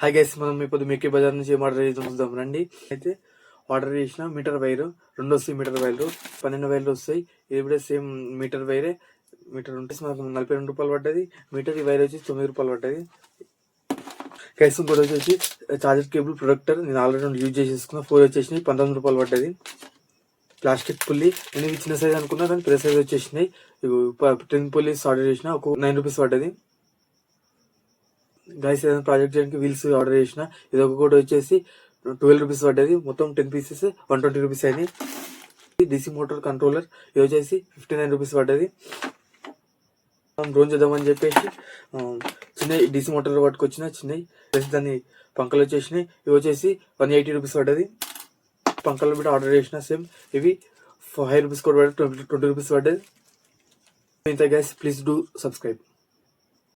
Hi guys మనం ఇప్పుడు మీకే బజార్ నుంచి ఏం ఆర్డర్ చేసి చూద్దాం. రండి. అయితే ఆర్డర్ చేసిన మీటర్ వైర్ రెండు వస్తాయి మీటర్ వైర్లు పన్నెండు వైర్లు వస్తాయి. ఇది కూడా సేమ్ మీటర్ వైరే మీటర్ ఉంటే మనకు నలభై రెండు రూపాయలు పడ్డది. మీటర్ ఈ వైర్ వచ్చి తొమ్మిది రూపాయలు పడ్డది. గైస్ ఇంకోటి వచ్చేసి చార్జర్ కేబుల్ ప్రొడక్టర్ నేను ఆల్రెడీ యూజ్ చేసేసుకున్నా. ఫోర్ వచ్చేసినాయి పంతొమ్మిది రూపాయలు పడ్డది. ప్లాస్టిక్ పుల్లి నేను ఇవి చిన్న సైజ్ అనుకున్నా కానీ పెద్ద సైజ్ వచ్చేసినాయి. టెన్ పుల్లీస్ ఆర్డర్ చేసిన ఒక నైన్ రూపీస్ పడ్డది. గైస్ ఏదైనా ప్రాజెక్ట్ చేయడానికి వీల్స్ ఆర్డర్ చేసిన ఇది ఒక వచ్చేసి ట్వెల్వ్ రూపీస్ పడ్డది. మొత్తం ten pieces one twenty rupees అయినాయి. డిసి మోటార్ కంట్రోలర్ ఇది వచ్చేసి ఫిఫ్టీ నైన్ రూపీస్ పడ్డది. మనం డ్రోన్ చేద్దామని చెప్పేసి చిన్న డిసి మోటార్ పట్టుకొచ్చిన చిన్నవి ప్లస్ దాన్ని పంకలు వచ్చేసినాయి ఇవి వచ్చేసి వన్ ఎయిటీ రూపీస్ పడ్డది. పంకలు కూడా ఆర్డర్ చేసిన సేమ్ ఇవి ఫైవ్ రూపీస్ కూడా పడ్డది ట్వంటీ ట్వంటీ రూపీస్ పడ్డది. ఇంత గ్యాస్ ప్లీజ్ డూ సబ్స్క్రైబ్